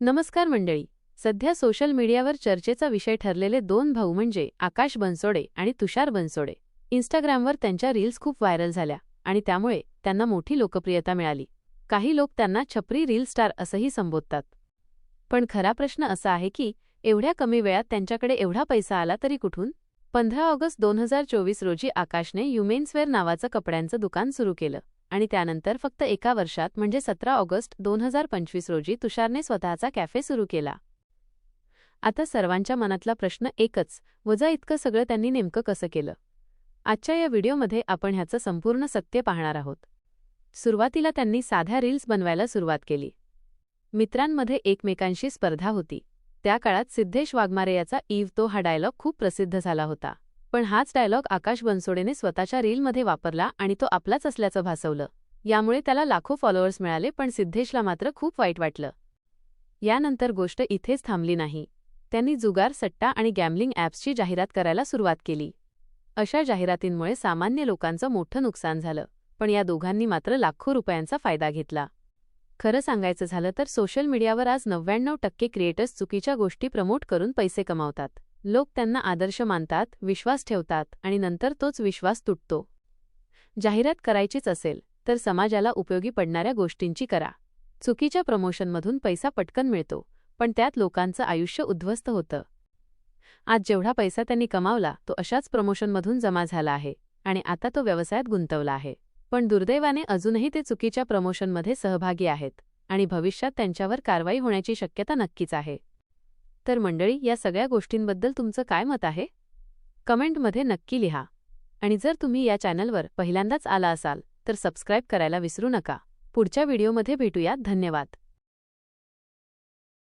नमस्कार मंडळी. सध्या सोशल मीडियावर चर्चेचा विषय ठरलेले दोन भाऊ म्हणजे आकाश बनसोडे आणि तुषार बनसोडे. इंस्टाग्रामवर त्यांच्या रील्स खूप व्हायरल झाल्या आणि त्यामुळे त्यांना मोठी लोकप्रियता मिळाली. काही लोक त्यांना छपरी रील स्टार असंही संबोधतात. पण खरा प्रश्न असा आहे की एवढ्या कमी वेळात त्यांच्याकडे एवढा पैसा आला तरी कुठून? पंधरा ऑगस्ट दोन हजार चोवीस रोजी आकाशने युमेन्सवेअर नावाचं कपड्यांचं दुकान सुरू केलं. आणि त्यानंतर फक्त एका वर्षात म्हणजे सतरा ऑगस्ट दोन हजार पंचवीस रोजी तुषारने स्वतःचा कॅफे सुरू केला. आता सर्वांच्या मनातला प्रश्न एकच वजा इतकं सगळं त्यांनी नेमकं कसं केलं? आजच्या या व्हिडिओमध्ये आपण ह्याचं संपूर्ण सत्य पाहणार आहोत. सुरुवातीला त्यांनी साध्या रील्स बनवायला सुरुवात केली. मित्रांमध्ये एकमेकांशी स्पर्धा होती. त्या काळात सिद्धेश वाघमारे याचा ईव तो हा डायलॉग खूप प्रसिद्ध झाला होता. पण हाच डायलॉग आकाश बनसोडेने स्वतःच्या रीलमध्ये वापरला आणि तो आपलाच असल्याचं भासवलं. यामुळे त्याला लाखो फॉलोअर्स मिळाले पण सिद्धेशला मात्र खूप वाईट वाटलं. यानंतर गोष्ट इथेच थांबली नाही. त्यांनी जुगार सट्टा आणि गॅमलिंग ॲप्सची जाहिरात करायला सुरुवात केली. अशा जाहिरातींमुळे सामान्य लोकांचं मोठं नुकसान झालं पण या दोघांनी मात्र लाखो रुपयांचा फायदा घेतला. खरं सांगायचं झालं तर सोशल मीडियावर आज नव्याण्णव टक्के क्रिएटर्स चुकीच्या गोष्टी प्रमोट करून पैसे कमावतात. लोक त्यांना आदर्श मानतात विश्वास ठेवतात आणि नंतर तोच विश्वास तुटतो. जाहिरात करायचीच असेल तर समाजाला उपयोगी पडणाऱ्या गोष्टींची करा. चुकीच्या प्रमोशनमधून पैसा पटकन मिळतो पण त्यात लोकांचं आयुष्य उद्ध्वस्त होतं. आज जेवढा पैसा त्यांनी कमावला तो अशाच प्रमोशनमधून जमा झाला आहे आणि आता तो व्यवसायात गुंतवला आहे. पण दुर्दैवाने अजूनही ते चुकीच्या प्रमोशनमध्ये सहभागी आहेत आणि भविष्यात त्यांच्यावर कारवाई होण्याची शक्यता नक्कीच आहे. तर मंडळी या सगळ्या गोष्टींबद्दल तुमचं काय मत आहे? कमेंटमध्ये नक्की लिहा. आणि जर तुम्ही या चॅनलवर पहिल्यांदाच आला असाल तर सबस्क्राईब करायला विसरू नका. पुढच्या व्हिडिओमध्ये भेटूयात. धन्यवाद.